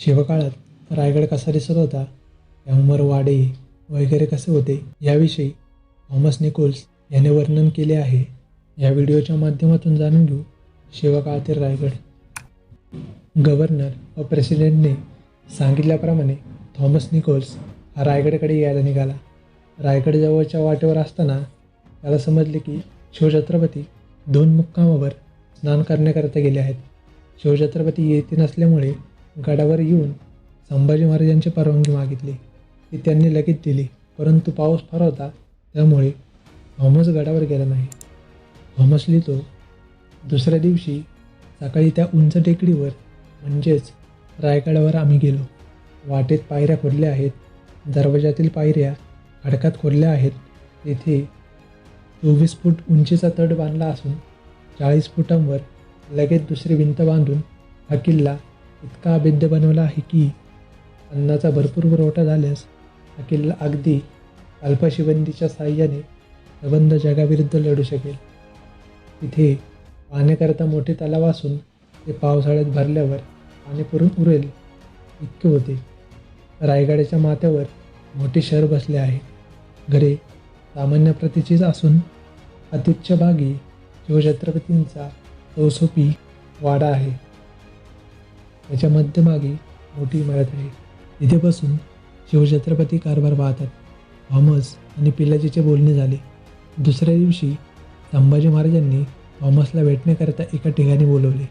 शिवकाळात रायगड कसा दिसत होता उमर वाडे वगैरे कसे होते याविषयी थॉमस निकोल्स याने वर्णन केले आहे. या व्हिडिओच्या माध्यमातून जाणून घेऊ शिवकाळातील रायगड. गव्हर्नर व प्रेसिडेंटने सांगितल्याप्रमाणे थॉमस निकोल्स हा रायगडकडे यायला निघाला. रायगड जवळच्या वाटेवर असताना त्याला समजले की शिवछत्रपती दोन मुक्कामावर स्नान करण्याकरता गेले आहेत. शिवछत्रपती येथे नसल्यामुळे गडावर येऊन संभाजी महाराजांची परवानगी मागितली. ती त्यांनी लगेच दिली. परंतु पाऊस फार होता त्यामुळे थॉमस गडावर गेला नाही. थॉमस लिहितो दुसऱ्या दिवशी सकाळी त्या उंच टेकडीवर म्हणजेच रायगडावर आम्ही गेलो. वाटेत पायऱ्या खोदल्या आहेत दरवाजातील पायऱ्या खडकात खोदल्या आहेत. तेथे चोवीस फूट उंचीचा तट बांधला असून चाळीस फुटांवर लगेच दुसरी भिंत बांधून हा किल्ला इतका अभेद्य बनवला आहे की अन्नाचा भरपूर पुरवठा झाल्यास हा किल्ला अगदी अल्पशिबंदीच्या साह्याने प्रबंध जगाविरुद्ध लढू शकेल. तिथे पाण्याकरता मोठे तलाव असून ते पावसाळ्यात भरल्यावर पाणी पुरून उरेल इतके होते. रायगडाच्या माथ्यावर मोठे शहर बसले आहे. घरे सामान्य प्रतीचीच असून अत्युच्च भागी शिवछत्रपतींचा चौसोपी वाडा आहे. त्याच्या मध्यभागी मोठी इमारत आहे. तिथे बसून शिवछत्रपती कारभार पाहतात थॉमस आणि पिलाजीचे बोलणे झाले. दुसऱ्या दिवशी संभाजी महाराजांनी थॉमसला भेटण्याकरिता एका ठिकाणी बोलवले.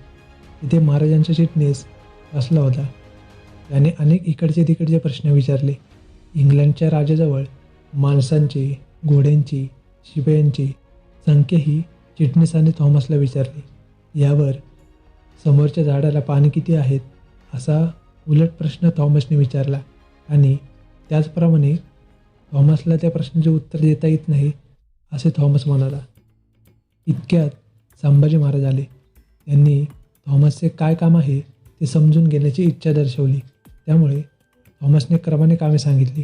तिथे महाराजांचा चिटणीस बसला होता. त्याने अनेक इकडचे तिकडचे प्रश्न विचारले. इंग्लंडच्या राजाजवळ माणसांची घोड्यांची शिपायांची संख्याही चिटणीसाने थॉमसला विचारली. यावर समोरच्या झाडाला पाणी किती आहेत असा उलट प्रश्न थॉमसने विचारला. आणि त्याचप्रमाणे थॉमसला त्या प्रश्नाचे उत्तर देता येत नाही असे थॉमस म्हणाला. इतक्यात संभाजी महाराज आले. त्यांनी थॉमसचे काय काम आहे ते समजून घेण्याची इच्छा दर्शवली. त्यामुळे थॉमसने क्रमाने कामे सांगितली.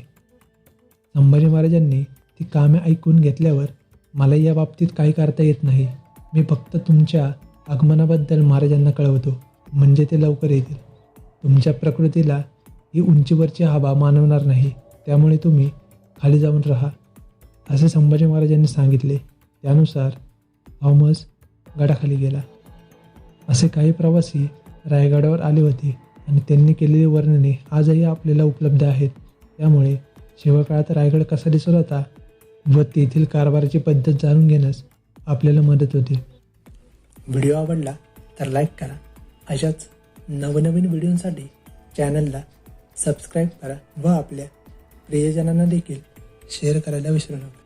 संभाजी महाराजांनी ती कामे ऐकून घेतल्यावर मला या बाबतीत काही करता येत नाही. मी फक्त तुमच्या आगमनाबद्दल महाराजांना कळवतो. म्हणजे ते लवकर येतील. तुमच्या प्रकृतीला ही उंचीवरची हवा मानवणार नाही. त्यामुळे तुम्ही खाली जाऊन राहा. असे संभाजी महाराजांनी सांगितले. त्यानुसार थॉमस गडाखाली गेला. असे काही प्रवासी रायगडावर आले होते आणि त्यांनी केलेली वर्णने आजही आपल्याला उपलब्ध आहेत. त्यामुळे शिवकाळात रायगड कसा दिसत होता व तेथील कारभाराची पद्धत जाणून घेण्यास आपल्याला मदत होते. व्हिडिओ आवडला तर लाईक करा. अशाच नवनवीन व्हिडिओसाठी चॅनलला सबस्क्राईब करा व आपल्या प्रियजनांना देखील शेअर करायला विसरू नका.